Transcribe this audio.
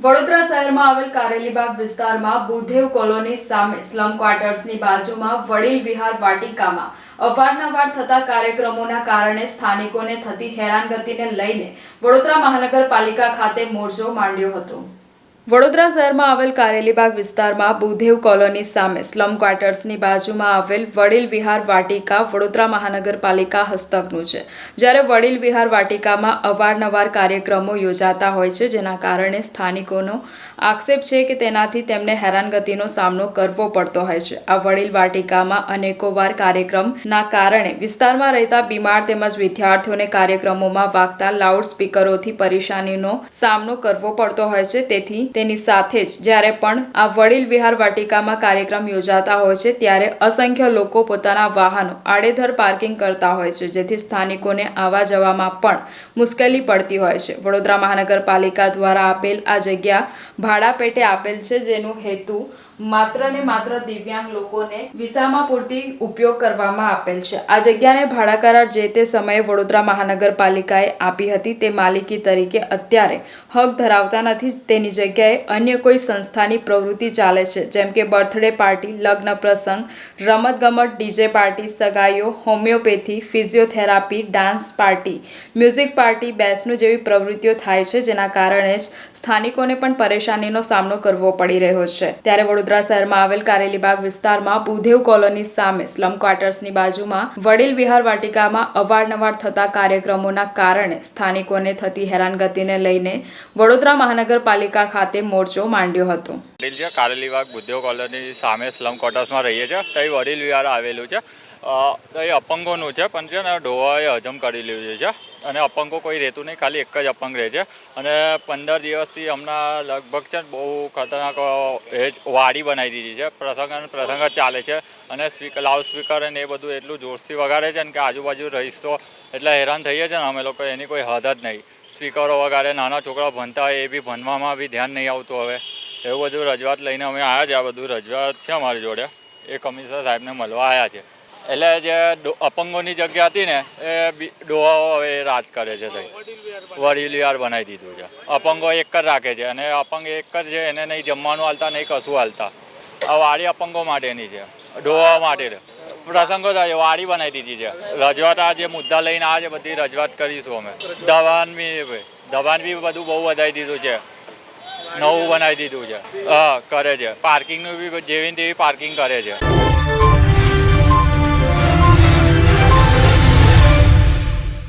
વડોદરા શહેરમાં આવેલ કારેલીબાગ વિસ્તારમાં બુધેવ કોલોની સામે સ્લમ ક્વાર્ટર્સની બાજુમાં વડીલ વિહાર વાટિકામાં અવારનવાર થતા કાર્યક્રમોના કારણે સ્થાનિકોને થતી હેરાનગતિને લઈને વડોદરા મહાનગરપાલિકા ખાતે મોરચો માંડ્યો હતો. વડોદરા શહેરમાં આવેલ કારેલીબાગ વિસ્તારમાં બુધેવ કોલોની સામે સ્લમ ક્વાર્ટર્સની બાજુમાં આવેલ વડીલ વિહાર વાટિકા વડોદરા મહાનગરપાલિકા હસ્તકનું છે. જ્યારે વડીલ વિહાર વાટિકામાં અવારનવાર કાર્યક્રમો યોજાતા હોય છે, જેના કારણે સ્થાનિકોનો આક્ષેપ છે કે તેનાથી તેમને હેરાનગતિનો સામનો કરવો પડતો હોય છે. આ વડીલ વાટિકામાં અનેકોવાર કાર્યક્રમના કારણે વિસ્તારમાં રહેતા બીમાર તેમજ વિદ્યાર્થીઓને કાર્યક્રમોમાં વાગતા લાઉડ સ્પીકરોથી પરેશાનીનો સામનો કરવો પડતો હોય છે. તેથી તેની સાથે જ જ્યારે પણ આ વડીલ વિહાર વાટિકામાં કાર્યક્રમ યોજાતા હોય છે, ત્યારે અસંખ્ય લોકો પોતાના વાહનો આડેધર પાર્કિંગ કરતા હોય છે, જેથી સ્થાનિકોને આવવા જવામાં પણ મુશ્કેલી પડતી હોય છે. વડોદરા મહાનગરપાલિકા દ્વારા આપેલ આ જગ્યા ભાડા પેટે આપેલ છે, જેનું હેતુ માત્ર ને માત્ર દિવ્યાંગ લોકોને વિસામાં પૂરતી ઉપયોગ કરવામાં આપેલ છે. આ જગ્યાને ભાડા કરાર જે તે સમયે વડોદરા મહાનગરપાલિકાએ આપી હતી, તે માલિકી તરીકે અત્યારે હક ધરાવતા નથી, તેની જગ્યાએ અન્ય કોઈ સંસ્થાની પ્રવૃત્તિ ચાલે છે, જેમ કે બર્થડે પાર્ટી, લગ્ન પ્રસંગ, રમતગમત, DJ party, સગાઈઓ, homeopathy, physiotherapy, dance party, music party, બેસનું જેવી પ્રવૃત્તિઓ થાય છે, જેના કારણે જ સ્થાનિકોને પણ પરેશાનીનો સામનો કરવો પડી રહ્યો છે. ત્યારે વડોદરા શહેરમાં આવેલ કારેલીબાગ વિસ્તારમાં બુધેવ કોલોની સામે સ્લમ ક્વાર્ટર્સની બાજુમાં વડીલ વિહાર વાટિકામાં અવારનવાર થતા કાર્યક્રમોના કારણે સ્થાનિકોને થતી હેરાનગતિને લઈને વડોદરા મહાનગરપાલિકા ખાતે મોરચો માંડ્યો હતો. છે કારેલીબાગ બુદ્ધો કોલોની સામે સ્લમ ક્વાર્ટર્સમાં રહીએ છીએ ત્યાં વડીલ વિહાર આવેલું છે. તો એ અપંગોનું છે, પણ છે ને ઢોવાએ હજમ કરી લીધું છે. અને અપંગો કોઈ રહેતું નહીં, ખાલી એક જ અપંગ રહે છે. અને પંદર દિવસથી હમણાં લગભગ છે ને બહુ ખતરનાક એ વાડી બનાવી દીધી છે. પ્રસંગ અને પ્રસંગ જ ચાલે છે. અને સ્પીકર લાઉડ સ્પીકર અને એ બધું એટલું જોરથી વગાડે છે ને કે આજુબાજુ રહીશો એટલે હેરાન થઈએ છીએ ને, અમે લોકો એની કોઈ હદ જ નહીં. સ્પીકરો વગાડે, નાના છોકરાઓ ભણતા હોય એ બી ભણવામાં બી ધ્યાન નહીં આવતું હવે. એવું બધું રજૂઆત લઈને અમે આવ્યા છે આ બધું રજૂઆત છે અમારી જોડે. એ કમિશનર સાહેબને મળવા આવ્યા છે. એટલે જે અપંગોની જગ્યા હતી ને, એ ડોહાઓ હવે રાજ કરે છે થઈ વડીલ વિહાર બનાવી દીધું છે. અપંગો એક જ રાખે છે અને અપંગ એક જ છે, એને નહીં જમવાનું હાલતા, નહીં કશું હાલતા. આ વાડી અપંગો માટેની છે. ડોહા માટે. પ્રસંગો થાય વાડી બનાવી દીધી છે. રજૂઆત આ જે મુદ્દા લઈને આ છે બધી રજૂઆત કરીશું અમે. દવાન બી દવાન બી બધું બહુ વધારી દીધું છે. નવું બનાવી દીધું છે. હા, કરે છે. પાર્કિંગનું બી જેવી તેવી પાર્કિંગ કરે છે.